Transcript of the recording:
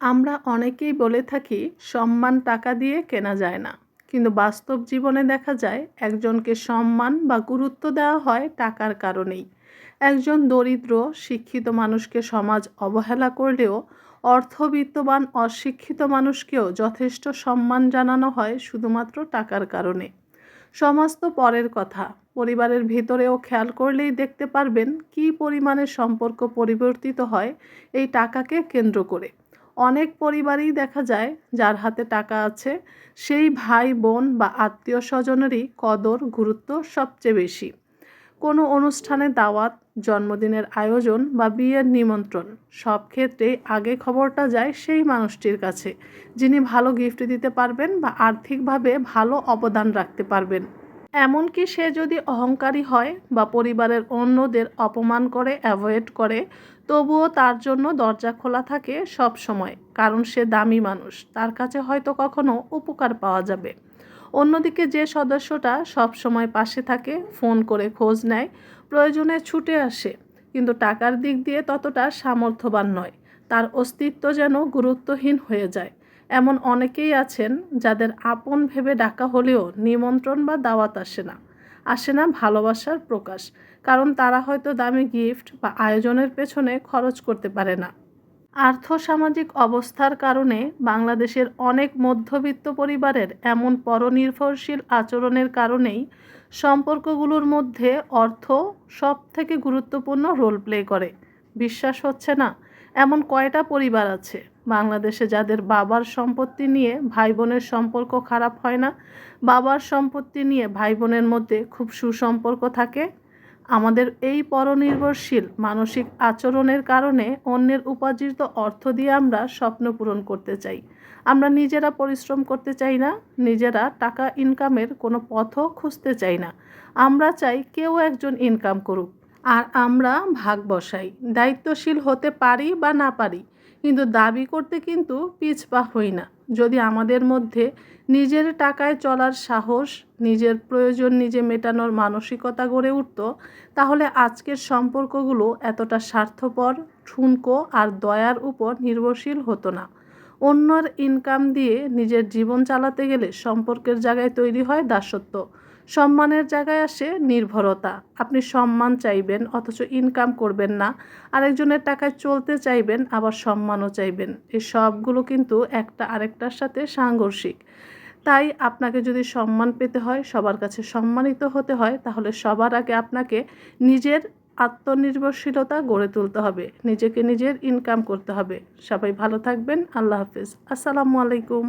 আমরা অনেকেই বলে থাকি, সম্মান টাকা দিয়ে কেনা যায় না। কিন্তু বাস্তব জীবনে দেখা যায়, একজনকে সম্মান বা গুরুত্ব দেওয়া হয় টাকার কারণেই। একজন দরিদ্র, শিক্ষিত মানুষকে সমাজ অবহেলা করলেও অর্থবিত্তবান, অশিক্ষিত মানুষকেও যথেষ্ট সম্মান জানানো হয় শুধুমাত্র টাকার কারণে। সমাজ তো পরের কথা। পরিবারের ভিতরেও খেয়াল করলেই দেখতে পারবেন কী পরিমাণে সম্পর্ক পরিবর্তিত হয় এই টাকাকে কেন্দ্র করে। অনেক পরিবারেই দেখা যায় যার হাতে টাকা আছে, সেই ভাই, বোন বা আত্মীয় স্বজনেরই কদর গুরুত্ব সবচেয়ে বেশি। কোনো অনুষ্ঠানে দাওয়াত, জন্মদিনের আয়োজন বা বিয়ের নিমন্ত্রণ, সব ক্ষেত্রেই আগে খবরটা যায় সেই মানুষটির কাছে, যিনি ভালো গিফট দিতে পারবেন বা আর্থিকভাবে ভালো অবদান রাখতে পারবেন। এমনকি সে যদি অহংকারী হয় বা পরিবারের অন্যদের অপমান করে অ্যাভয়েড করে তবুও তার জন্য দরজা খোলা থাকে সব সময়, কারণ সে দামি মানুষ। তার কাছে হয়তো কখনো উপকার পাওয়া যাবে। অন্যদিকে যে সদস্যটা সব সময় পাশে থাকে, ফোন করে খোঁজ নেয়, প্রয়োজনে ছুটে আসে, কিন্তু টাকার দিক দিয়ে ততটা সামর্থ্যবান নয়। তার অস্তিত্ব যেন গুরুত্বহীন হয়ে যায়। এমন অনেকেই আছেন যাদের আপন ভেবে ডাকা হলেও নিমন্ত্রণ বা দাওয়াত আসে না। আসে না ভালোবাসার প্রকাশ, কারণ তারা হয়তো দামি গিফট বা আয়োজনের পেছনে খরচ করতে পারে না। আর্থসামাজিক অবস্থার কারণে বাংলাদেশের অনেক মধ্যবিত্ত পরিবারের এমন পরনির্ভরশীল আচরণের কারণেই সম্পর্কগুলোর মধ্যে অর্থ সব থেকে গুরুত্বপূর্ণ রোল প্লে করে। বিশ্বাস হচ্ছে না, এমন কয়টা পরিবার আছে? বাংলাদেশে যাদের বাবার সম্পত্তি নিয়ে ভাই বোনের সম্পর্ক খারাপ হয় না, বাবার সম্পত্তি নিয়ে ভাই বোনের মধ্যে খুব সুসম্পর্ক থাকে। আমাদের এই পরনির্ভরশীল মানসিক আচরণের কারণে অন্যের উপার্জিত অর্থ দিয়ে আমরা স্বপ্ন পূরণ করতে চাই। আমরা নিজেরা পরিশ্রম করতে চাই না, নিজেরা টাকা ইনকামের কোনো পথও খুঁজতে চাই না। আমরা চাই কেউ একজন ইনকাম করুক, আর আমরা ভাগ বসাই, দায়িত্বশীল হতে পারি বা না পারি। কিন্তু দাবি করতে কিন্তু পিছপা হই না। যদি আমাদের মধ্যে নিজের টাকায় চলার সাহস, নিজের প্রয়োজন নিজে মেটানোর মানসিকতা গড়ে উঠত, তাহলে আজকের সম্পর্কগুলো এতটা স্বার্থপর, ঠুনকো আর দয়ার উপর নির্ভরশীল হতো না। অন্যর ইনকাম দিয়ে নিজের জীবন চালাতে গেলে সম্পর্কের জায়গায় তৈরি হয় দাসত্ব। সম্মানের জায়গায় আসে নির্ভরতা। আপনি সম্মান চাইবেন, অথচ ইনকাম করবেন না। আরেকজনের টাকায় চলতে চাইবেন, আবার সম্মানও চাইবেন। এই সবগুলো কিন্তু একটা আরেকটার সাথে সাংঘর্ষিক। তাই আপনাকে যদি সম্মান পেতে হয়, সবার কাছে সম্মানিত হতে হয়, তাহলে সবার আগে আপনাকে নিজের আত্মনির্ভরশীলতা গড়ে তুলতে হবে, নিজেকে নিজের ইনকাম করতে হবে। সবাই ভালো থাকবেন, আল্লাহ হাফিজ। আসসালামু আলাইকুম।